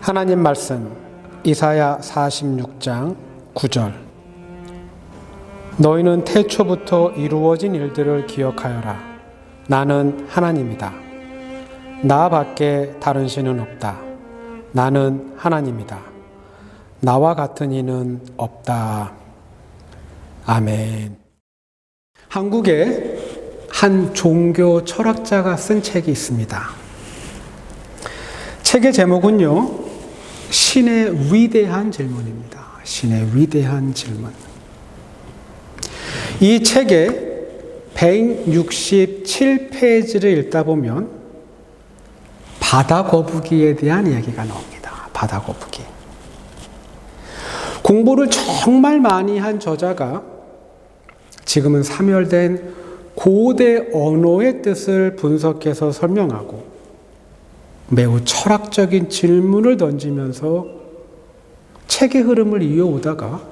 하나님 말씀 이사야 46장 9절. 너희는 태초부터 이루어진 일들을 기억하여라. 나는 하나님이다. 나 밖에 다른 신은 없다. 나는 하나님이다. 나와 같은 이는 없다. 아멘. 한국에 한 종교 철학자가 쓴 책이 있습니다. 책의 제목은요, 신의 위대한 질문입니다. 신의 위대한 질문. 이 책의 167페이지를 읽다 보면 바다 거북이에 대한 이야기가 나옵니다. 바다 거북이. 공부를 정말 많이 한 저자가 지금은 사멸된 고대 언어의 뜻을 분석해서 설명하고 매우 철학적인 질문을 던지면서 책의 흐름을 이어오다가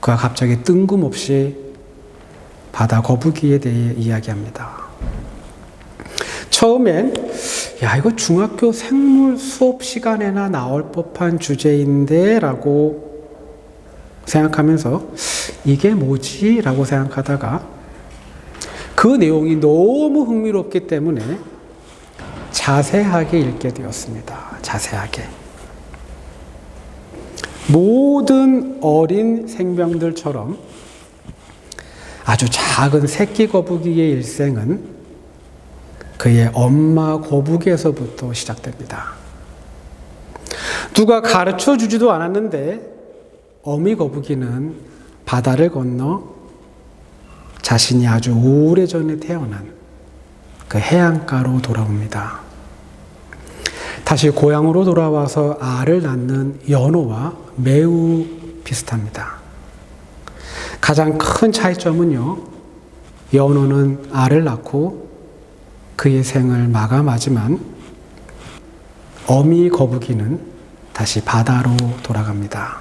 그가 갑자기 뜬금없이 바다 거북이에 대해 이야기합니다. 처음엔 야 이거 중학교 생물 수업 시간에나 나올 법한 주제인데 라고 생각하면서 이게 뭐지? 라고 생각하다가 그 내용이 너무 흥미롭기 때문에 자세하게 읽게 되었습니다. 자세하게. 모든 어린 생명들처럼 아주 작은 새끼 거북이의 일생은 그의 엄마 거북에서부터 시작됩니다. 누가 가르쳐 주지도 않았는데 어미 거북이는 바다를 건너 자신이 아주 오래전에 태어난 그 해안가로 돌아옵니다. 다시 고향으로 돌아와서 알을 낳는 연어와 매우 비슷합니다. 가장 큰 차이점은요, 연어는 알을 낳고 그의 생을 마감하지만 어미 거북이는 다시 바다로 돌아갑니다.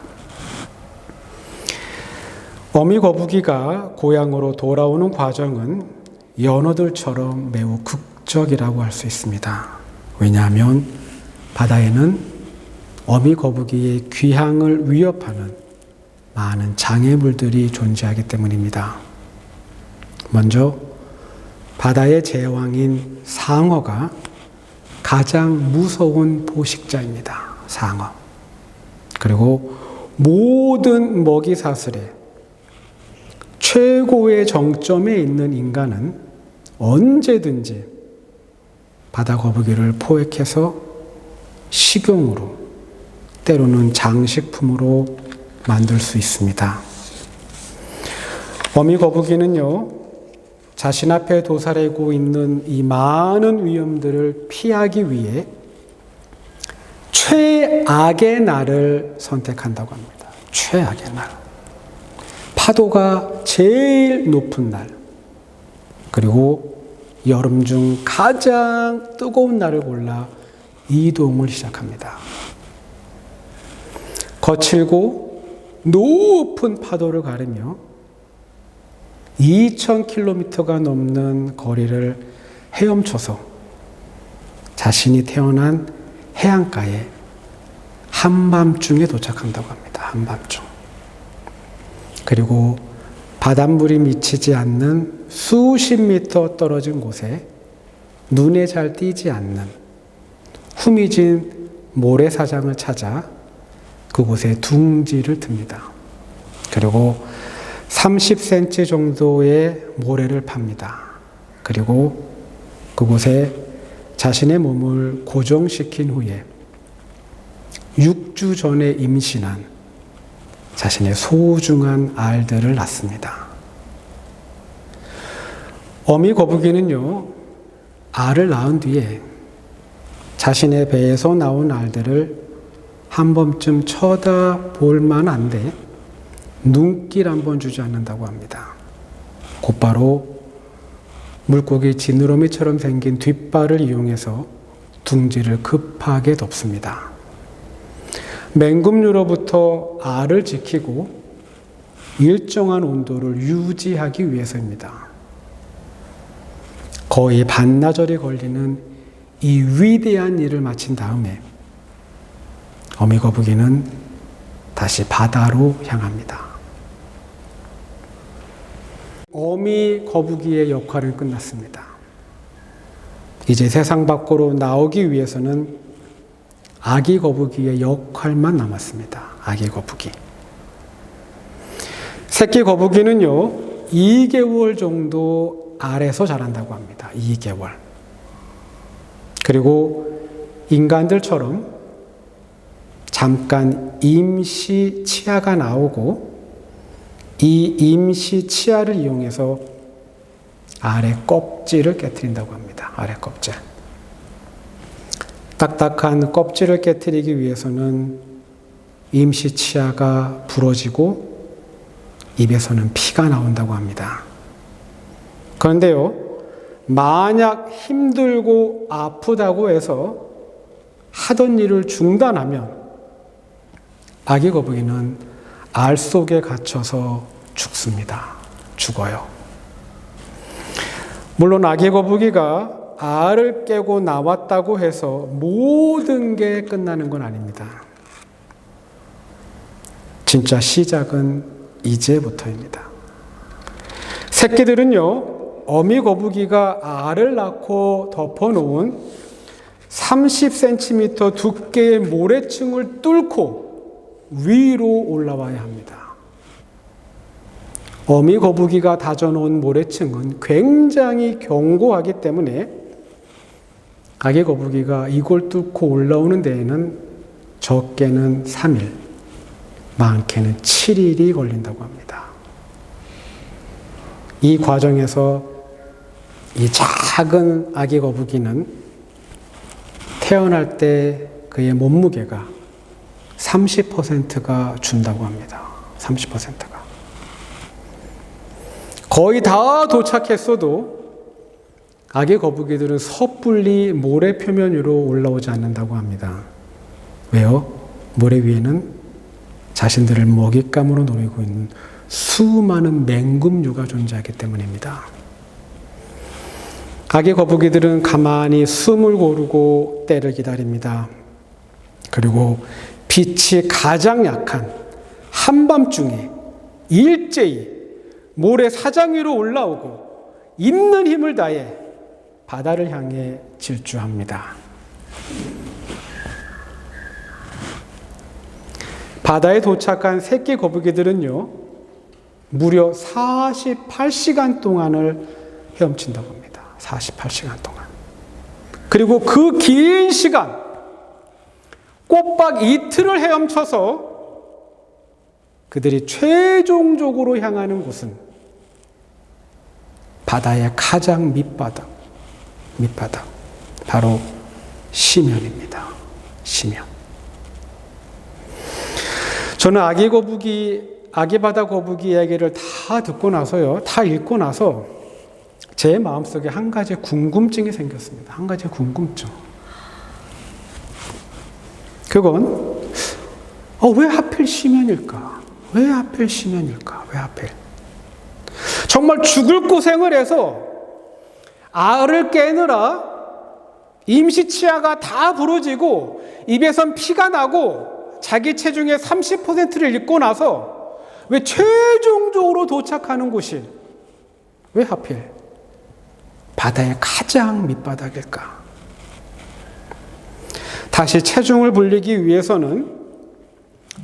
어미 거북이가 고향으로 돌아오는 과정은 연어들처럼 매우 극적이라고 할 수 있습니다. 왜냐하면 바다에는 어미 거북이의 귀향을 위협하는 많은 장애물들이 존재하기 때문입니다. 먼저 바다의 제왕인 상어가 가장 무서운 포식자입니다. 상어. 그리고 모든 먹이 사슬에 최고의 정점에 있는 인간은 언제든지 바다 거북이를 포획해서 식용으로 때로는 장식품으로 만들 수 있습니다. 어미 거북이는요, 자신 앞에 도사리고 있는 이 많은 위험들을 피하기 위해 최악의 날을 선택한다고 합니다. 최악의 날. 파도가 제일 높은 날, 그리고 여름 중 가장 뜨거운 날을 골라 이동을 시작합니다. 거칠고 높은 파도를 가르며 2,000km가 넘는 거리를 헤엄쳐서 자신이 태어난 해안가에 한밤중에 도착한다고 합니다. 한밤중. 그리고 바닷물이 미치지 않는 수십 미터 떨어진 곳에 눈에 잘 띄지 않는 후미진 모래사장을 찾아 그곳에 둥지를 듭니다. 그리고 30cm 정도의 모래를 팝니다. 그리고 그곳에 자신의 몸을 고정시킨 후에 6주 전에 임신한 자신의 소중한 알들을 낳습니다. 어미 거북이는요, 알을 낳은 뒤에 자신의 배에서 나온 알들을 한 번쯤 쳐다볼 만 한데 눈길 한 번 주지 않는다고 합니다. 곧바로 물고기 지느러미처럼 생긴 뒷발을 이용해서 둥지를 급하게 덮습니다. 맹금류로부터 알을 지키고 일정한 온도를 유지하기 위해서입니다. 거의 반나절이 걸리는 이 위대한 일을 마친 다음에 어미 거북이는 다시 바다로 향합니다. 어미 거북이의 역할은 끝났습니다. 이제 세상 밖으로 나오기 위해서는 아기 거북이의 역할만 남았습니다. 아기 거북이. 새끼 거북이는요, 2개월 정도 알에서 자란다고 합니다. 2개월. 그리고 인간들처럼 잠깐 임시 치아가 나오고 이 임시 치아를 이용해서 아래 껍질을 깨뜨린다고 합니다. 아래 껍질. 딱딱한 껍질을 깨뜨리기 위해서는 임시 치아가 부러지고 입에서는 피가 나온다고 합니다. 그런데요, 만약 힘들고 아프다고 해서 하던 일을 중단하면 아기 거북이는 알 속에 갇혀서 죽습니다. 죽어요. 물론 아기 거북이가 알을 깨고 나왔다고 해서 모든 게 끝나는 건 아닙니다. 진짜 시작은 이제부터입니다. 새끼들은요, 어미 거북이가 알을 낳고 덮어놓은 30cm 두께의 모래층을 뚫고 위로 올라와야 합니다. 어미 거북이가 다져놓은 모래층은 굉장히 견고하기 때문에 아기 거북이가 이걸 뚫고 올라오는 데에는 적게는 3일, 많게는 7일이 걸린다고 합니다. 이 과정에서 이 작은 아기 거북이는 태어날 때 그의 몸무게가 30%가 준다고 합니다. 30%가. 거의 다 도착했어도 아기 거북이들은 섣불리 모래 표면 위로 올라오지 않는다고 합니다. 왜요? 모래 위에는 자신들을 먹잇감으로 노리고 있는 수많은 맹금류가 존재하기 때문입니다. 아기 거북이들은 가만히 숨을 고르고 때를 기다립니다. 그리고 빛이 가장 약한 한밤중에 일제히 모래 사장 위로 올라오고 있는 힘을 다해 바다를 향해 질주합니다. 바다에 도착한 새끼 거북이들은요, 무려 48시간 동안을 헤엄친다고 합니다. 48시간 동안. 그리고 그 긴 시간, 꼬박 이틀을 헤엄쳐서 그들이 최종적으로 향하는 곳은 바다의 가장 밑바닥, 밑바닥, 바로 심연입니다. 심연. 저는 아기 거북이, 아기 바다 거북이 이야기를 다 듣고 나서요, 다 읽고 나서 제 마음속에 한 가지 궁금증이 생겼습니다. 한 가지 궁금증. 그건, 어, 왜 하필 심연일까? 왜 하필 심연일까? 왜 하필? 정말 죽을 고생을 해서 알을 깨느라 임시 치아가 다 부러지고 입에선 피가 나고 자기 체중의 30%를 잃고 나서 왜 최종적으로 도착하는 곳이 왜 하필 바다의 가장 밑바닥일까? 다시 체중을 불리기 위해서는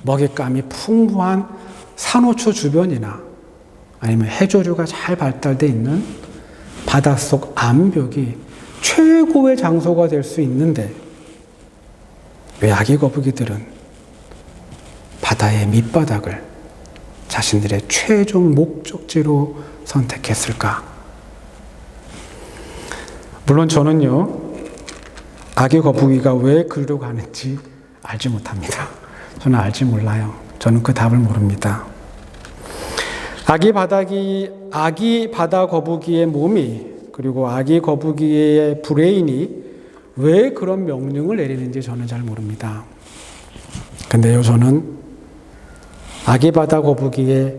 먹잇감이 풍부한 산호초 주변이나 아니면 해조류가 잘 발달되어 있는 바닷속 암벽이 최고의 장소가 될 수 있는데 왜 아기 거북이들은 바다의 밑바닥을 자신들의 최종 목적지로 선택했을까? 물론 저는요, 아기 거북이가 왜 그리로 가는지 알지 못합니다. 저는 알지 몰라요. 저는 그 답을 모릅니다. 아기 바닥이, 아기 바다 거북이의 몸이, 그리고 아기 거북이의 브레인이 왜 그런 명령을 내리는지 저는 잘 모릅니다. 근데요, 저는 아기 바다 거북이의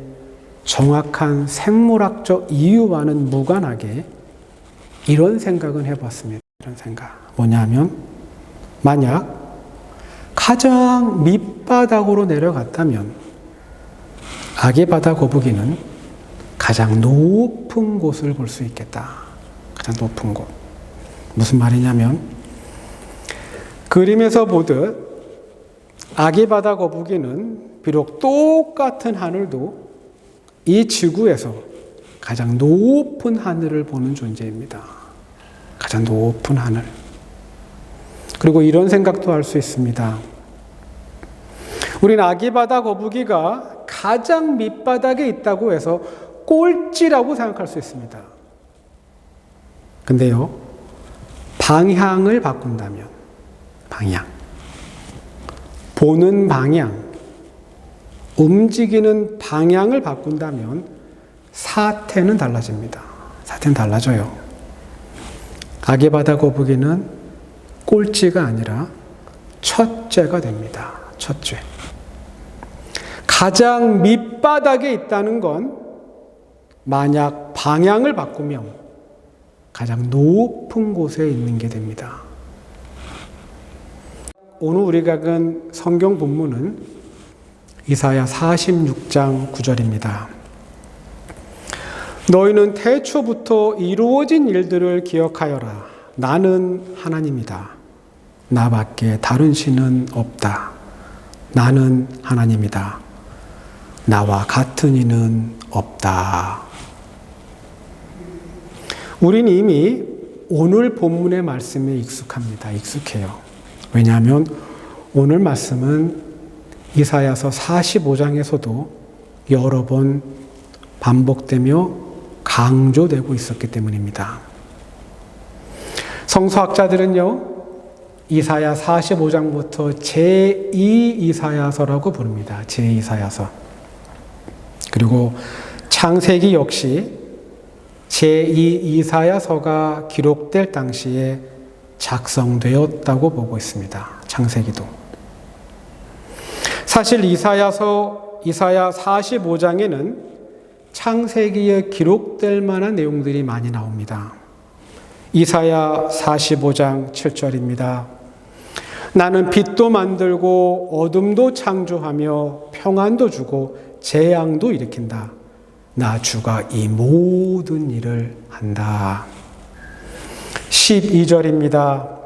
정확한 생물학적 이유와는 무관하게 이런 생각은 해봤습니다. 이런 생각. 뭐냐면, 만약 가장 밑바닥으로 내려갔다면 악의 바다 거북이는 가장 높은 곳을 볼 수 있겠다. 가장 높은 곳. 무슨 말이냐면 그림에서 보듯 악의 바다 거북이는 비록 똑같은 하늘도 이 지구에서 가장 높은 하늘을 보는 존재입니다. 가장 높은 하늘. 그리고 이런 생각도 할 수 있습니다. 우리는 아기 바다 거북이가 가장 밑바닥에 있다고 해서 꼴찌라고 생각할 수 있습니다. 근데요, 방향을 바꾼다면, 방향. 보는 방향, 움직이는 방향을 바꾼다면 사태는 달라집니다. 사태는 달라져요. 아기 바다 거북이는 꼴찌가 아니라 첫째가 됩니다. 첫째. 가장 밑바닥에 있다는 건 만약 방향을 바꾸면 가장 높은 곳에 있는 게 됩니다. 오늘 우리가 간 성경 본문은 이사야 46장 9절입니다. 너희는 태초부터 이루어진 일들을 기억하여라. 나는 하나님이다. 나밖에 다른 신은 없다. 나는 하나님이다. 나와 같은 이는 없다. 우린 이미 오늘 본문의 말씀에 익숙합니다. 익숙해요. 왜냐하면 오늘 말씀은 이사야서 45장에서도 여러 번 반복되며 강조되고 있었기 때문입니다. 성서학자들은요, 이사야 45장부터 제2 이사야서라고 부릅니다. 제2사야서. 그리고 창세기 역시 제2 이사야서가 기록될 당시에 작성되었다고 보고 있습니다. 창세기도. 사실 이사야서 이사야 45장에는 창세기에 기록될 만한 내용들이 많이 나옵니다. 이사야 45장 7절입니다. 나는 빛도 만들고 어둠도 창조하며 평안도 주고 재앙도 일으킨다. 나 주가 이 모든 일을 한다. 12절입니다.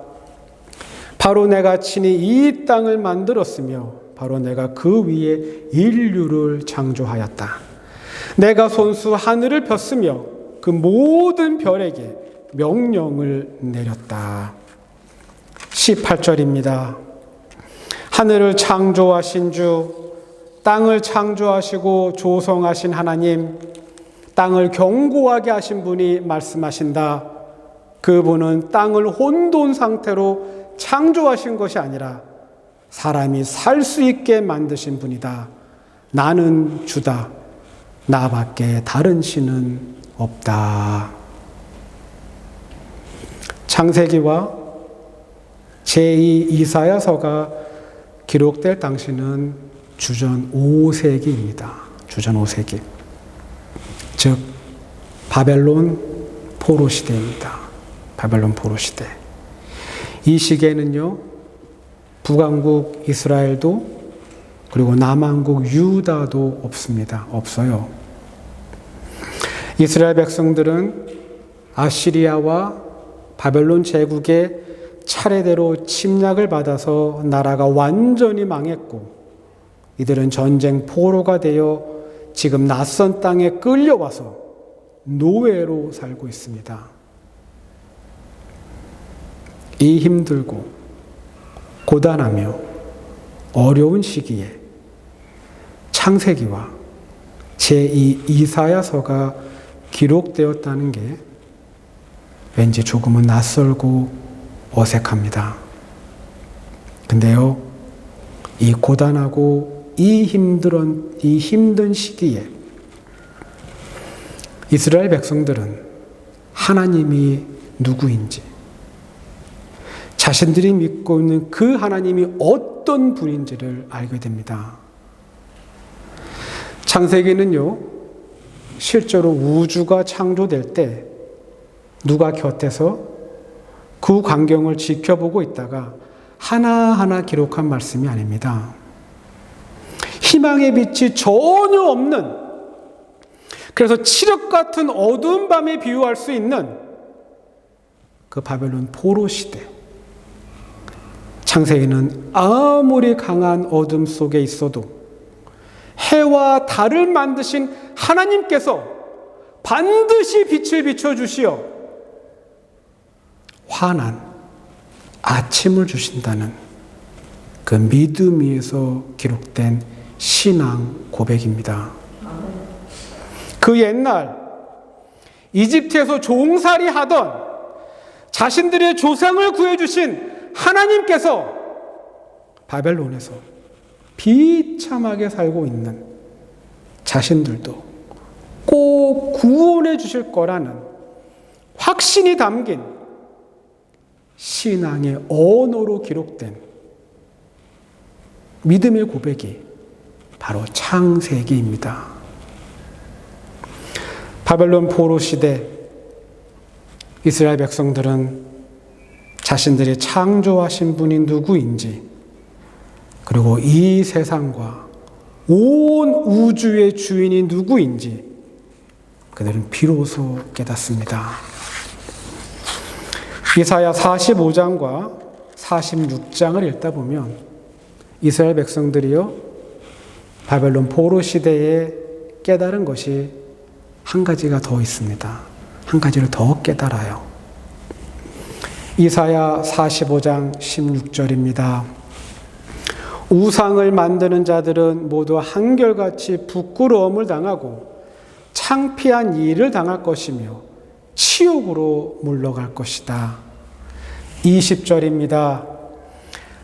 바로 내가 친히 이 땅을 만들었으며 바로 내가 그 위에 인류를 창조하였다. 내가 손수 하늘을 폈으며 그 모든 별에게 명령을 내렸다. 18절입니다. 하늘을 창조하신 주, 땅을 창조하시고 조성하신 하나님, 땅을 견고하게 하신 분이 말씀하신다. 그분은 땅을 혼돈 상태로 창조하신 것이 아니라 사람이 살 수 있게 만드신 분이다. 나는 주다. 나밖에 다른 신은 없다. 창세기와 제2 이사야서가 기록될 당시는 주전 5세기입니다. 주전 5세기. 즉, 바벨론 포로 시대입니다. 바벨론 포로 시대. 이 시기에는요, 북왕국 이스라엘도 그리고 남왕국 유다도 없습니다. 없어요. 이스라엘 백성들은 아시리아와 바벨론 제국의 차례대로 침략을 받아서 나라가 완전히 망했고 이들은 전쟁 포로가 되어 지금 낯선 땅에 끌려와서 노예로 살고 있습니다. 이 힘들고 고단하며 어려운 시기에 창세기와 제2 이사야서가 기록되었다는 게 왠지 조금은 낯설고 어색합니다. 근데요, 이 고단하고 이 힘든, 이 힘든 시기에 이스라엘 백성들은 하나님이 누구인지, 자신들이 믿고 있는 그 하나님이 어떤 분인지를 알게 됩니다. 창세기는요, 실제로 우주가 창조될 때 누가 곁에서 그 광경을 지켜보고 있다가 하나하나 기록한 말씀이 아닙니다. 희망의 빛이 전혀 없는 그래서 칠흑 같은 어두운 밤에 비유할 수 있는 그 바벨론 포로 시대. 창세기는 아무리 강한 어둠 속에 있어도 해와 달을 만드신 하나님께서 반드시 빛을 비춰주시어 환한 아침을 주신다는 그 믿음 위에서 기록된 신앙 고백입니다. 그 옛날 이집트에서 종살이 하던 자신들의 조상을 구해주신 하나님께서 바벨론에서 비참하게 살고 있는 자신들도 꼭 구원해 주실 거라는 확신이 담긴 신앙의 언어로 기록된 믿음의 고백이 바로 창세기입니다. 바벨론 포로 시대 이스라엘 백성들은 자신들이 창조하신 분이 누구인지 그리고 이 세상과 온 우주의 주인이 누구인지 그들은 비로소 깨닫습니다. 이사야 45장과 46장을 읽다 보면 이스라엘 백성들이요 바벨론 포로 시대에 깨달은 것이 한 가지가 더 있습니다. 한 가지를 더 깨달아요. 이사야 45장 16절입니다. 우상을 만드는 자들은 모두 한결같이 부끄러움을 당하고 창피한 일을 당할 것이며 치욕으로 물러갈 것이다. 20절입니다.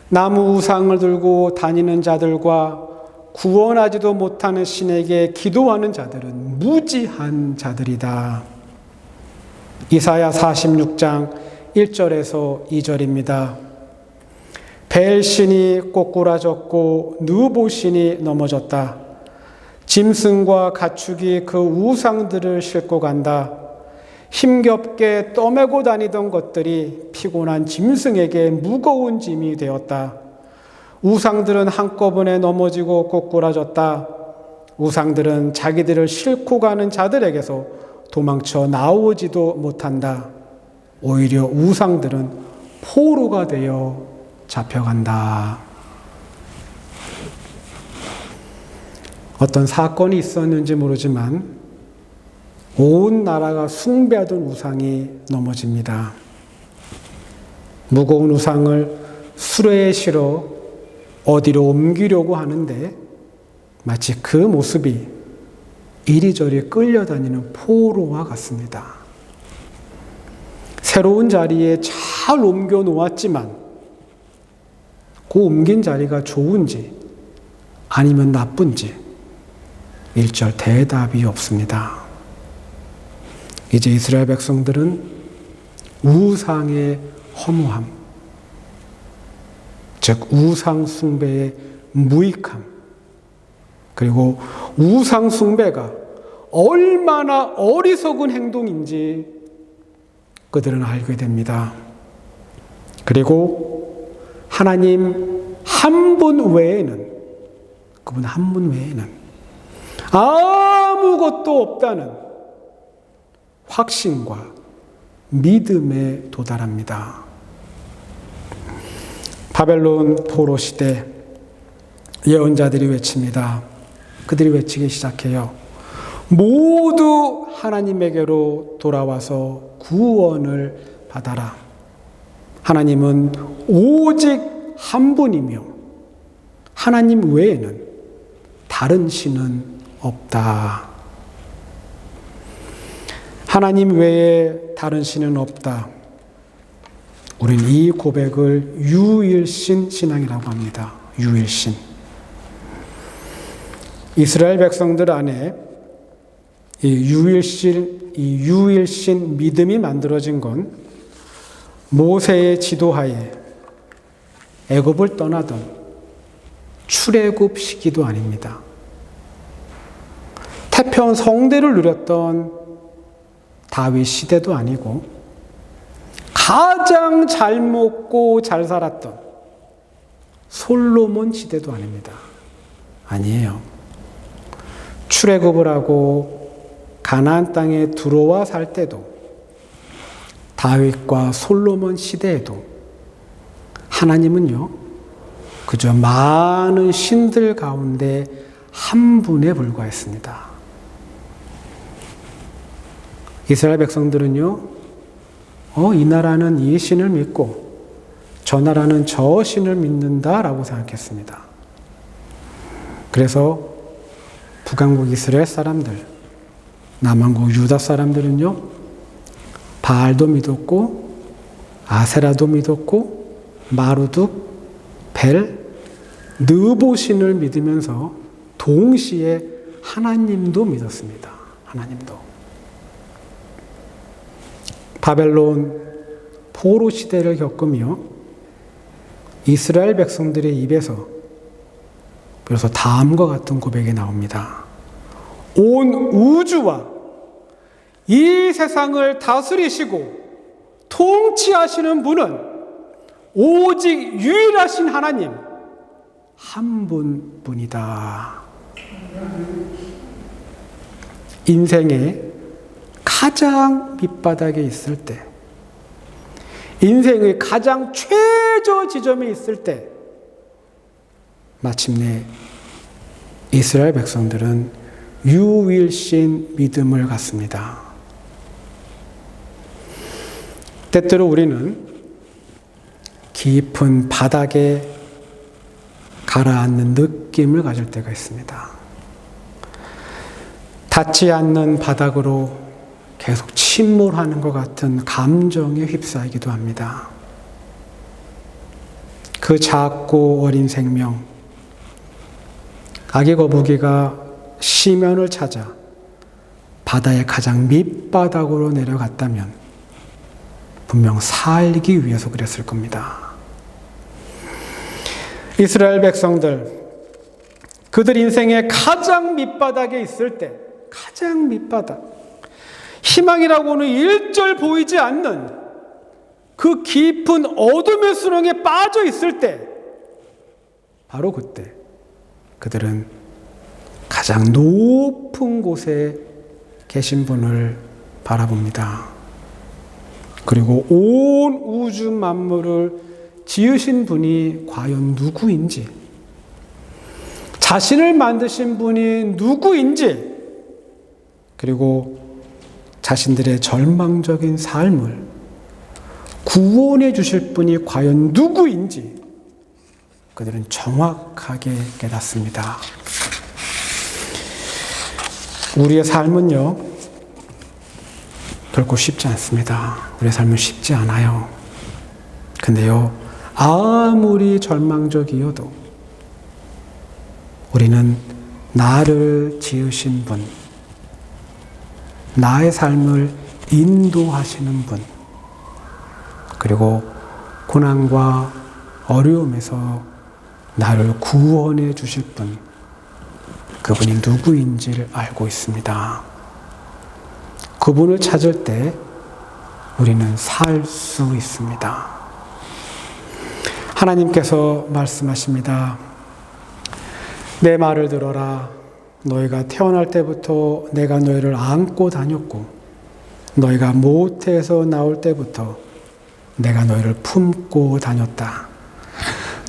나무 우상을 들고 다니는 자들과 구원하지도 못하는 신에게 기도하는 자들은 무지한 자들이다. 이사야 46장 1절에서 2절입니다. 벨신이 꼬꾸라졌고 느보신이 넘어졌다. 짐승과 가축이 그 우상들을 싣고 간다. 힘겹게 떠매고 다니던 것들이 피곤한 짐승에게 무거운 짐이 되었다. 우상들은 한꺼번에 넘어지고 꼬꾸라졌다. 우상들은 자기들을 싣고 가는 자들에게서 도망쳐 나오지도 못한다. 오히려 우상들은 포로가 되어 잡혀간다. 어떤 사건이 있었는지 모르지만 온 나라가 숭배하던 우상이 넘어집니다. 무거운 우상을 수레에 실어 어디로 옮기려고 하는데 마치 그 모습이 이리저리 끌려다니는 포로와 같습니다. 새로운 자리에 잘 옮겨 놓았지만 그 옮긴 자리가 좋은지 아니면 나쁜지 일절 대답이 없습니다. 이제 이스라엘 백성들은 우상의 허무함, 즉 우상 숭배의 무익함, 그리고 우상 숭배가 얼마나 어리석은 행동인지 그들은 알게 됩니다. 그리고 하나님 한 분 외에는 그분 한 분 외에는 아무것도 없다는 확신과 믿음에 도달합니다. 바벨론 포로 시대 예언자들이 외칩니다. 그들이 외치기 시작해요. 모두 하나님에게로 돌아와서 구원을 받아라. 하나님은 오직 한 분이며 하나님 외에는 다른 신은 없다. 하나님 외에 다른 신은 없다. 우리는 이 고백을 유일신 신앙이라고 합니다. 유일신. 이스라엘 백성들 안에 이 유일신, 이 유일신 믿음이 만들어진 건 모세의 지도하에 애굽을 떠나던 출애굽 시기도 아닙니다. 태평 성대를 누렸던 다윗 시대도 아니고 가장 잘 먹고 잘 살았던 솔로몬 시대도 아닙니다. 아니에요. 출애굽을 하고 가나안 땅에 들어와 살 때도 다윗과 솔로몬 시대에도 하나님은요. 그저 많은 신들 가운데 한 분에 불과했습니다. 이스라엘 백성들은요, 어, 이 나라는 이 신을 믿고 저 나라는 저 신을 믿는다라고 생각했습니다. 그래서 북왕국 이스라엘 사람들, 남왕국 유다 사람들은요, 바알도 믿었고, 아세라도 믿었고, 마루둑, 벨, 느보신을 믿으면서 동시에 하나님도 믿었습니다. 하나님도. 바벨론 포로 시대를 겪으며 이스라엘 백성들의 입에서 그래서 다음과 같은 고백이 나옵니다. 온 우주와 이 세상을 다스리시고 통치하시는 분은 오직 유일하신 하나님 한 분뿐이다. 인생의 가장 밑바닥에 있을 때, 인생의 가장 최저 지점에 있을 때, 마침내 이스라엘 백성들은 유일신 믿음을 갖습니다. 때때로 우리는 깊은 바닥에 가라앉는 느낌을 가질 때가 있습니다. 닿지 않는 바닥으로 계속 침몰하는 것 같은 감정에 휩싸이기도 합니다. 그 작고 어린 생명, 아기 거북이가 시면을 찾아 바다의 가장 밑바닥으로 내려갔다면 분명 살기 위해서 그랬을 겁니다. 이스라엘 백성들, 그들 인생의 가장 밑바닥에 있을 때, 가장 밑바닥, 희망이라고는 일절 보이지 않는 그 깊은 어둠의 수렁에 빠져 있을 때, 바로 그때, 그들은 가장 높은 곳에 계신 분을 바라봅니다. 그리고 온 우주 만물을 지으신 분이 과연 누구인지, 자신을 만드신 분이 누구인지, 그리고 자신들의 절망적인 삶을 구원해 주실 분이 과연 누구인지 그들은 정확하게 깨닫습니다. 우리의 삶은요, 결코 쉽지 않습니다. 우리의 삶은 쉽지 않아요. 근데요, 아무리 절망적이어도 우리는 나를 지으신 분, 나의 삶을 인도하시는 분, 그리고 고난과 어려움에서 나를 구원해 주실 분, 그분이 누구인지를 알고 있습니다. 그분을 찾을 때 우리는 살 수 있습니다. 하나님께서 말씀하십니다. 내 말을 들어라. 너희가 태어날 때부터 내가 너희를 안고 다녔고, 너희가 모태에서 나올 때부터 내가 너희를 품고 다녔다.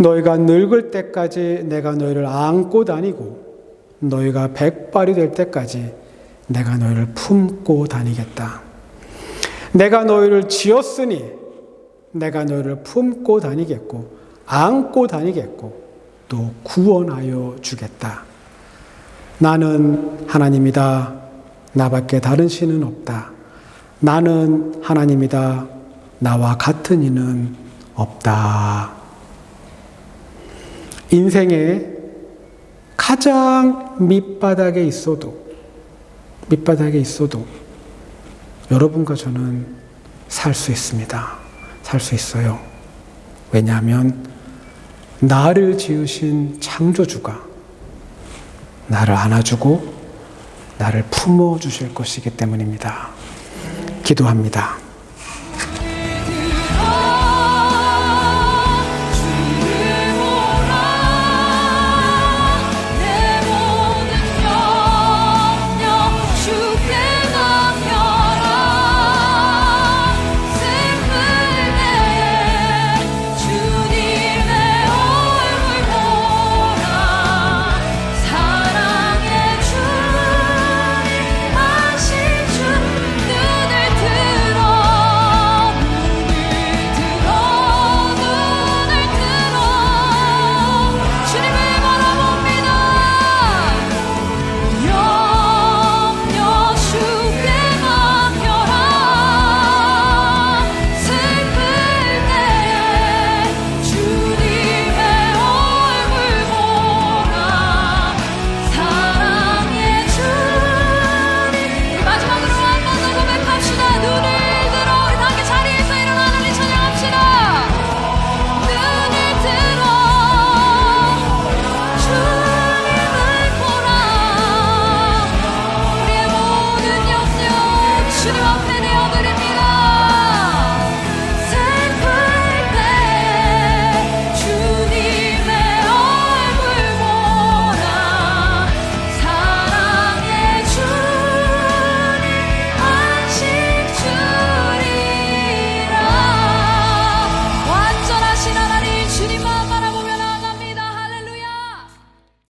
너희가 늙을 때까지 내가 너희를 안고 다니고, 너희가 백발이 될 때까지 내가 너희를 품고 다니겠다. 내가 너희를 지었으니 내가 너희를 품고 다니겠고, 안고 다니겠고, 또 구원하여 주겠다. 나는 하나님이다. 나밖에 다른 신은 없다. 나는 하나님이다. 나와 같은 이는 없다. 인생의 가장 밑바닥에 있어도, 밑바닥에 있어도 여러분과 저는 살 수 있습니다. 살 수 있어요. 왜냐하면 나를 지으신 창조주가 나를 안아주고 나를 품어 주실 것이기 때문입니다. 기도합니다.